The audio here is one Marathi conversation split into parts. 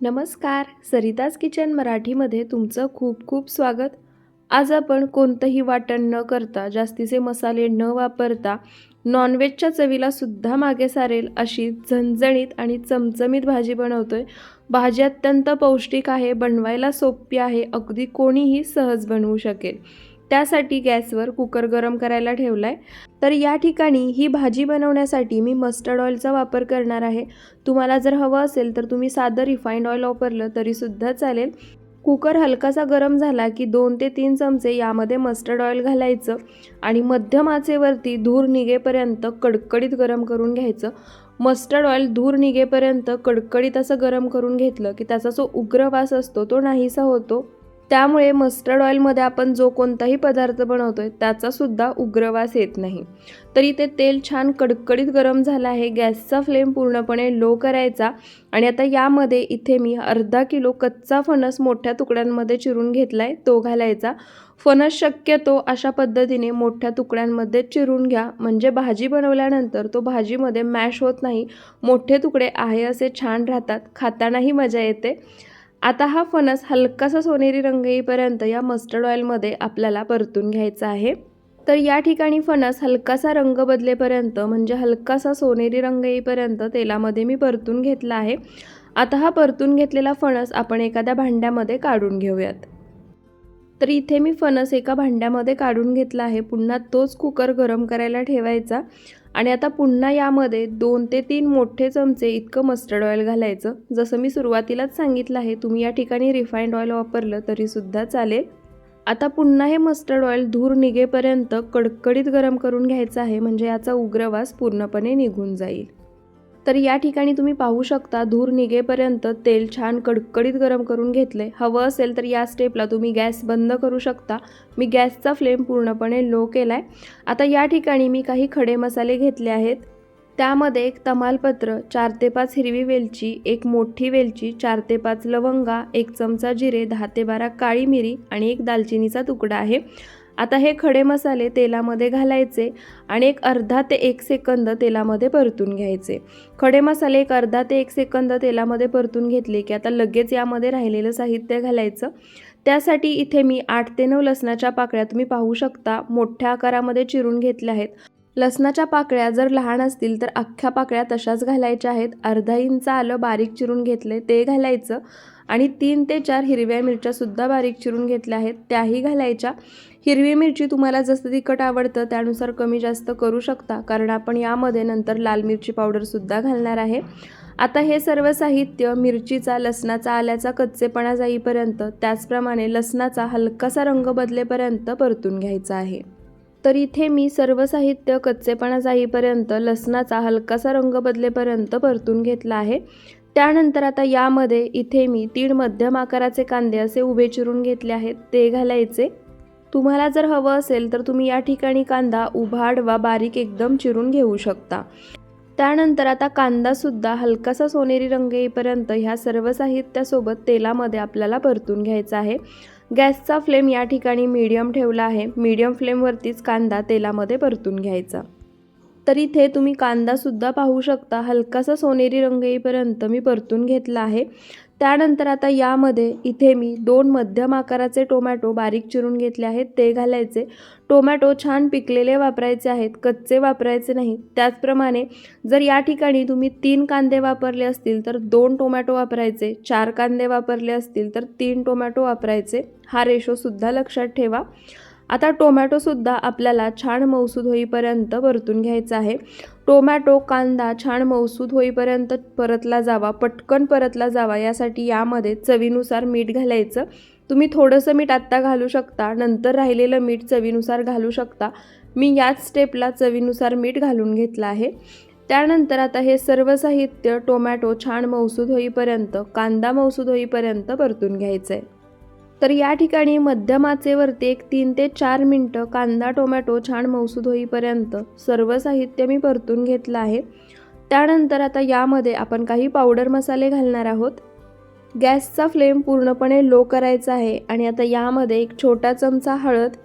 नमस्कार सरिताज किचन मराठीमध्ये तुमचं खूप खूप स्वागत. आज आपण कोणतंही वाटण न करता जास्तीचे मसाले न वापरता नॉनव्हेजच्या चवीला सुद्धा मागे सारेल अशी झणझणीत आणि चमचमीत भाजी बनवतोय. भाजी अत्यंत पौष्टिक आहे बनवायला सोपी आहे अगदी कोणीही सहज बनवू शकेल. त्यासाठी गॅसवर कुकर गरम करायला ठेवला आहे तर या ठिकाणी ही भाजी बनवण्यासाठी मी मस्टर्ड ऑइलचा वापर करणार आहे. तुम्हाला जर हवं असेल तर तुम्ही साधं रिफाईंड ऑइल वापरलं तरीसुद्धा चालेल. कुकर हलकासा गरम झाला की दोन ते तीन चमचे यामध्ये मस्टर्ड ऑइल घालायचं आणि मध्यम आचेवरती धूर निघेपर्यंत कडकडीत गरम करून घ्यायचं. मस्टर्ड ऑइल धूर निघेपर्यंत कडकडीत असं गरम करून घेतलं की त्याचा जो उग्र वास असतो तो नाहीसा होतो. त्यामुळे मस्टर्ड ऑइलमध्ये आपण जो कोणताही पदार्थ बनवतो आहे त्याचासुद्धा उग्रवास येत नाही. तर इथे तेल छान कडकडीत गरम झालं आहे. गॅसचा फ्लेम पूर्णपणे लो करायचा आणि आता यामध्ये इथे मी अर्धा किलो कच्चा फणस मोठ्या तुकड्यांमध्ये चिरून घेतला आहे तो घालायचा. फणस शक्यतो अशा पद्धतीने मोठ्या तुकड्यांमध्ये चिरून घ्या. म्हणजे भाजी बनवल्यानंतर तो भाजीमध्ये मॅश होत नाही. मोठे तुकडे आहे असे छान राहतात. खातानाही मजा येते. आता हा फणस हलकासा सोनेरी रंग येईपर्यंत या मस्टर्ड ऑइलमध्ये आपल्याला परतून घ्यायचा आहे. तर या ठिकाणी फणस हलकासा रंग बदलेपर्यंत म्हणजे हलकासा सोनेरी रंग येईपर्यंत तेलामध्ये मी परतून घेतला आहे. आता हा परतून घेतलेला फणस आपण एखाद्या भांड्यामध्ये काढून घेऊयात. तर इथे मी फणस एका भांड्यामध्ये काढून घेतला आहे. पुन्हा तोच कुकर गरम करायला ठेवायचा आणि आता पुन्हा यामध्ये दोन ते तीन मोठे चमचे इतकं मस्टर्ड ऑइल घालायचं. जसं मी सुरुवातीलाच सांगितलं आहे तुम्ही या ठिकाणी रिफाईंड ऑइल वापरलं तरीसुद्धा चालेल. आता पुन्हा हे मस्टर्ड ऑइल धूर निघेपर्यंत कडकडीत गरम करून घ्यायचं आहे म्हणजे याचा उग्रवास पूर्णपणे निघून जाईल. तर या ठिकाणी तुम्ही पाहू शकता धूर निघेपर्यंत तेल छान कडकडीत गरम करून घेतले. हवं असेल तर या स्टेपला तुम्ही गॅस बंद करू शकता. मी गॅसचा फ्लेम पूर्णपणे लो केला आहे आता या ठिकाणी मी काही खडे मसाले घेतले आहेत. त्यामध्ये एक तमालपत्र चार ते पाच हिरवी वेलची एक मोठी वेलची चार ते पाच लवंगा एक चमचा जिरे दहा ते बारा काळी मिरी आणि एक दालचिनीचा तुकडा आहे. आता हे खडे मसाले तेलामध्ये घालायचे आणि एक अर्धा ते एक सेकंद तेलामध्ये परतून घ्यायचे. खडे मसाले एक अर्धा ते एक सेकंद तेलामध्ये परतून घेतले की आता लगेच यामध्ये राहिलेलं साहित्य घालायचं. त्यासाठी इथे मी आठ ते नऊ लसणाच्या पाकळ्या तुम्ही पाहू शकता. मोठ्या आकारामध्ये चिरून घेतल्या आहेत. लसणाच्या पाकळ्या जर लहान असतील तर अख्ख्या पाकळ्या तशाच घालायच्या आहेत. अर्धा इंच आलं बारीक चिरून घेतले ते घालायचं आणि तीन ते चार हिरव्या मिरच्यासुद्धा बारीक चिरून घेतल्या आहेत. त्याही घालायच्या. हिरवी मिरची तुम्हाला जसं तिखट आवडतं त्यानुसार कमी जास्त करू शकता. कारण आपण यामध्ये नंतर लाल मिरची पावडरसुद्धा घालणार आहे. आता हे सर्व साहित्य मिरचीचा लसणाचा आल्याचा कच्चेपणा जाईपर्यंत त्याचप्रमाणे लसणाचा हलकासा रंग बदलेपर्यंत परतून घ्यायचा आहे. तर इथे मी सर्व साहित्य कच्चेपणा जाईपर्यंत लसणाचा हलकासा रंग बदलेपर्यंत परतून घेतला आहे. त्यानंतर आता यामध्ये इथे मी तीन मध्यम आकाराचे कांदे असे उभे चिरून घेतले आहेत. ते घालायचे. तुम्हाला जर हवं असेल तर तुम्ही या ठिकाणी कांदा उभाड वा बारीक एकदम चिरून घेऊ शकता. त्यानंतर आता कांदासुद्धा हलकासा सोनेरी रंग येईपर्यंत ह्या सर्व साहित्यासोबत तेलामध्ये आपल्याला परतून घ्यायचा आहे. गॅसचा फ्लेम या ठिकाणी मीडियम ठेवला आहे. मीडियम फ्लेमवरतीच कांदा तेलामध्ये परतून घ्यायचा. तर इथे तुम्ही कांदासुद्धा पाहू शकता. हलकासा सोनेरी रंग येईपर्यंत मी परतून घेतला आहे. त्यानंतर आता यामध्ये इथे मी दोन मध्यम आकाराचे टोमॅटो बारीक चिरून घेतले आहेत. ते घालायचे. टोमॅटो छान पिकलेले वापरायचे आहेत. कच्चे वापरायचे नाही. त्याचप्रमाणे जर या ठिकाणी तुम्ही तीन कांदे वापरले असतील तर दोन टोमॅटो वापरायचे. चार कांदे वापरले असतील तर तीन टोमॅटो वापरायचे. हा रेशोसुद्धा लक्षात ठेवा. आता टोमॅटोसुद्धा आपल्याला छान मौसूद होईपर्यंत परतून घ्यायचा आहे. टोमॅटो कांदा छान मौसूद होईपर्यंत परतला जावा पटकन परतला जावा यासाठी यामध्ये चवीनुसार मीठ घालायचं. तुम्ही थोडंसं मीठ आत्ता घालू शकता नंतर राहिलेलं मीठ चवीनुसार घालू शकता. मी याच स्टेपला चवीनुसार मीठ घालून घेतलं आहे. त्यानंतर आता हे सर्व साहित्य टोमॅटो छान मौसूद होईपर्यंत कांदा मौसूद होईपर्यंत परतून घ्यायचं आहे तर या ठिकाणी मध्यम आचेवरती एक तीन ते चार मिनटं कांदा टोमॅटो छान मौसूद होईपर्यंत सर्व साहित्य मी परतून घेतलं आहे. त्यानंतर आता यामध्ये आपण काही पावडर मसाले घालणार आहोत. गॅसचा फ्लेम पूर्णपणे लो करायचा आहे आणि आता यामध्ये एक छोटा चमचा हळद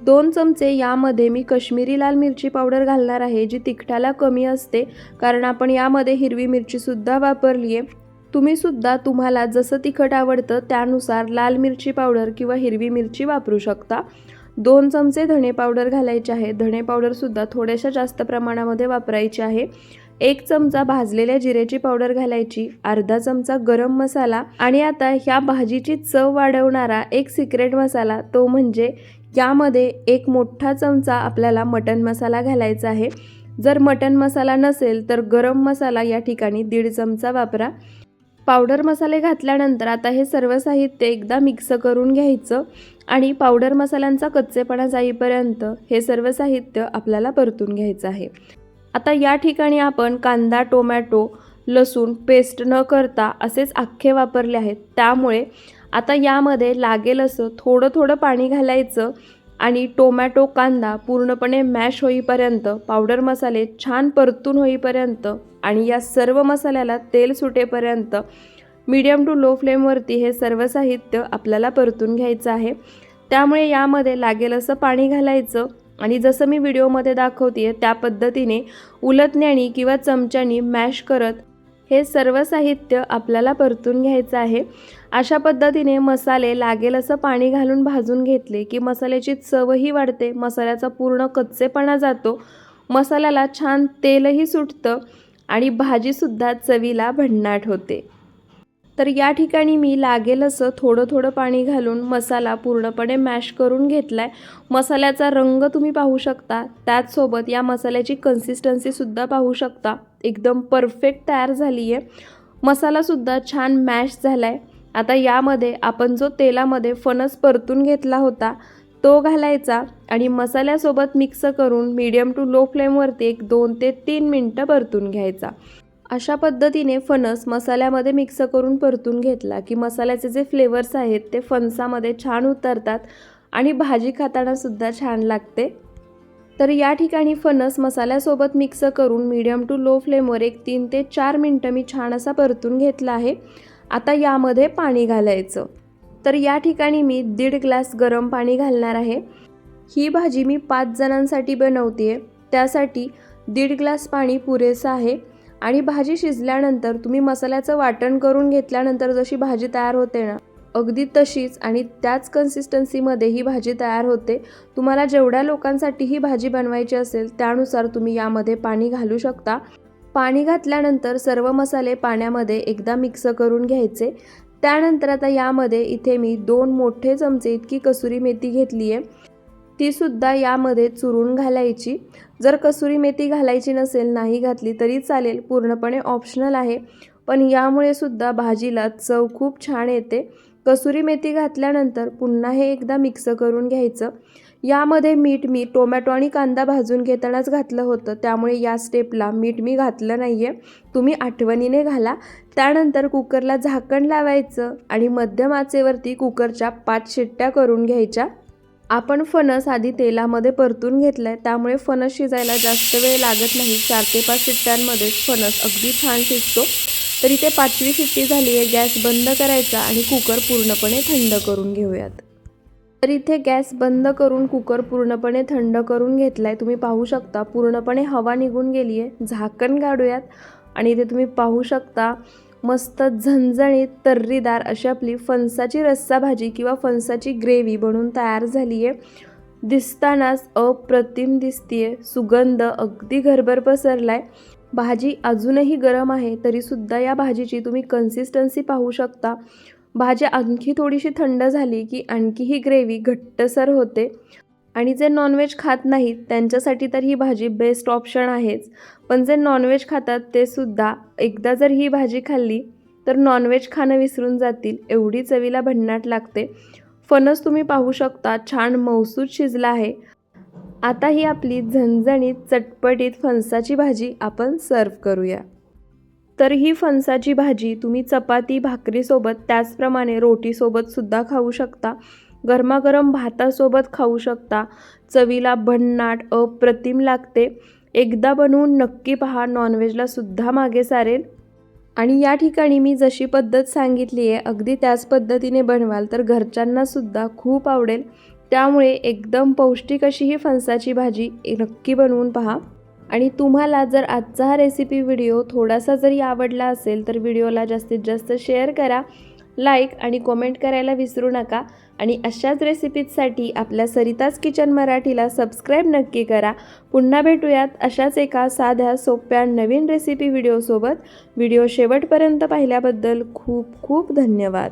दोन चमचे यामध्ये मी कश्मीरी लाल मिरची पावडर घालणार आहे जी तिखटाला कमी असते कारण आपण यामध्ये हिरवी मिरचीसुद्धा वापरली आहे तुम्हीसुद्धा तुम्हाला जसं तिखट आवडतं त्यानुसार लाल मिरची पावडर किंवा हिरवी मिरची वापरू शकता. दोन चमचे धणे पावडर घालायचे आहे. धणे पावडरसुद्धा थोड्याशा जास्त प्रमाणामध्ये वापरायची आहे. एक चमचा भाजलेल्या जिऱ्याची पावडर घालायची अर्धा चमचा गरम मसाला आणि आता ह्या भाजीची चव वाढवणारा एक सिक्रेट मसाला तो म्हणजे यामध्ये एक मोठा चमचा आपल्याला मटन मसाला घालायचा आहे. जर मटन मसाला नसेल तर गरम मसाला या ठिकाणी दीड चमचा वापरा. पावडर मसाले घातल्यानंतर आता हे सर्व साहित्य एकदा मिक्स करून घ्यायचं आणि पावडर मसाल्यांचा कच्चेपणा जाईपर्यंत हे सर्व साहित्य आपल्याला परतून घ्यायचं आहे. आता या ठिकाणी आपण कांदा टोमॅटो लसूण पेस्ट न करता असेच अख्खे वापरले आहेत. त्यामुळे आता यामध्ये लागेल असं थोडं थोडं पाणी घालायचं आणि टोमॅटो कांदा पूर्णपणे मॅश होईपर्यंत पावडर मसाले छान परतून होईपर्यंत आणि या सर्व मसाल्याला तेल सुटेपर्यंत मीडियम टू लो फ्लेमवरती हे सर्व साहित्य आपल्याला परतून घ्यायचं आहे. त्यामुळे यामध्ये लागेल असं पाणी घालायचं आणि जसं मी व्हिडिओमध्ये दाखवते त्या पद्धतीने उलटण्यानी किंवा चमच्यानी मॅश करत हे सर्व साहित्य आपल्याला परतून घ्यायचं आहे. अशा पद्धतीने मसाले लागेल असं पाणी घालून भाजून घेतले की मसाल्याची चवही वाढते मसाल्याचा पूर्ण कच्चेपणा जातो. मसाल्याला छान तेलही सुटतं आणि भाजीसुद्धा चवीला भन्नाट होते. तर या ठिकाणी मी लागेल असं थोडं थोडं पाणी घालून मसाला पूर्णपणे मॅश करून घेतला आहे मसाल्याचा रंग तुम्ही पाहू शकता. त्याचसोबत या मसाल्याची कन्सिस्टन्सीसुद्धा पाहू शकता. एकदम परफेक्ट तयार झाली आहे मसालासुद्धा छान मॅश झाला आहे आता यामध्ये आपण जो तेलामध्ये फणस परतून घेतला होता तो घालायचा आणि मसाल्यासोबत मिक्स करून मीडियम टू लो फ्लेमवरती एक दोन ते तीन मिनटं परतून घ्यायचा. अशा पद्धतीने फणस मसाल्यामध्ये मिक्स करून परतून घेतला की मसाल्याचे जे फ्लेवर्स आहेत ते फणसामध्ये छान उतरतात आणि भाजी खातानासुद्धा छान लागते. तर या ठिकाणी फणस मसाल्यासोबत मिक्स करून मीडियम टू लो फ्लेमवर एक तीन ते चार मिनटं मी छान असा परतून घेतला आहे. आता यामध्ये पाणी घालायचं. तर या ठिकाणी मी दीड ग्लास गरम पाणी घालणार आहे. ही भाजी मी पाच जणांसाठी बनवते त्यासाठी दीड ग्लास पाणी पुरेसं आहे. आणि भाजी शिजल्यानंतर तुम्ही मसाल्याचं वाटण करून घेतल्यानंतर जशी भाजी तयार होते ना अगदी तशीच आणि त्याच कन्सिस्टन्सीमध्ये ही भाजी तयार होते तुम्हाला जेवढ्या लोकांसाठी ही भाजी बनवायची असेल त्यानुसार तुम्ही यामध्ये पाणी घालू शकता. पाणी घातल्यानंतर सर्व मसाले पाण्यामध्ये एकदा मिक्स करून घ्यायचे. त्यानंतर आता यामध्ये इथे मी दोन मोठे चमचे इतकी कसुरी मेथी घेतली आहे तीसुद्धा यामध्ये चुरून घालायची. जर कसुरी मेथी घालायची नसेल नाही घातली तरी चालेल पूर्णपणे ऑप्शनल आहे. पण यामुळे सुद्धा भाजीला चव खूप छान येते. कसुरी मेथी घातल्यानंतर पुन्हा हे एकदा मिक्स करून घ्यायचं. यामध्ये मीठ मी टोमॅटो आणि कांदा भाजून घेतानाच घातलं होतं. त्यामुळे या स्टेपला मीठ मी घातलं नाही आहे तुम्ही आठवणीने घाला. त्यानंतर कुकरला झाकण लावायचं आणि मध्यम आचेवरती कुकरच्या पाच शिट्ट्या करून घ्यायच्या. आपण फणस आधी तेलामध्ये परतून घेतलं आहे त्यामुळे फणस शिजायला जास्त वेळ लागत नाही. चार ते पाच शिट्ट्यांमध्येच फणस अगदी छान शिजतो. तर इथे पाचवी शिट्टी झाली आहे गॅस बंद करायचा आणि कुकर पूर्णपणे थंड करून घेऊयात. तर इथे गॅस बंद करून कुकर पूर्णपणे थंड करून घेतला आहे तुम्ही पाहू शकता पूर्णपणे हवा निघून गेली आहे झाकण काढूयात. आणि इथे तुम्ही पाहू शकता मस्त झणझणीत तर्रीदार अशी आपली फणसाची रस्सा भाजी किंवा फणसाची ग्रेव्ही बनून तयार झाली आहे दिसतानाच अप्रतिम दिसतीये. सुगंध अगदी घरभर पसरला आहे भाजी अजूनही गरम आहे तरीसुद्धा या भाजीची तुम्ही कन्सिस्टन्सी पाहू शकता. भाजी आणखी थोडीशी थंड झाली की आणखी ही ग्रेव्ही घट्टसर होते. आणि जे नॉनव्हेज खात नाहीत त्यांच्यासाठी तर ही भाजी बेस्ट ऑप्शन आहेच. पण जे नॉनव्हेज खातात ते सुद्धा एकदा जर ही भाजी खाल्ली तर नॉनव्हेज खाणं विसरून जातील. एवढी चवीला भन्नाट लागते. फणस तुम्ही पाहू शकता छान मौसूद शिजला आहे. आता ही आपली झणझणीत चटपटीत फणसाची भाजी आपण सर्व करूया. तर ही फणसाची भाजी तुम्ही चपाती भाकरीसोबत त्याचप्रमाणे रोटीसोबत सुद्धा खाऊ शकता. गरमागरम भातासोबत खाऊ शकता. चवीला भन्नाट अप्रतिम लागते. एकदा बनवून नक्की पहा नॉनव्हेजला सुद्धा मागे सारेल. आणि या ठिकाणी मी जशी पद्धत सांगितली आहे अगदी त्याच पद्धतीने बनवाल तर घरच्यांना सुद्धा खूप आवडेल. त्यामुळे एकदम पौष्टिक अशी ही फणसाची भाजी नक्की बनवून पहा. आणि तुम्हाला जर आजचा हा रेसिपी व्हिडिओ थोडासा जरी आवडला असेल तर व्हिडिओला जास्तीत जास्त शेअर करा. लाईक आणि कॉमेंट करायला विसरू नका आणि अशाच रेसिपीजसाठी आपल्या सरिताज किचन मराठीला सबस्क्राईब नक्की करा. पुन्हा भेटूयात अशाच एका साध्या सोप्या नवीन रेसिपी व्हिडिओसोबत. व्हिडिओ शेवटपर्यंत पाहिल्याबद्दल खूप खूप धन्यवाद.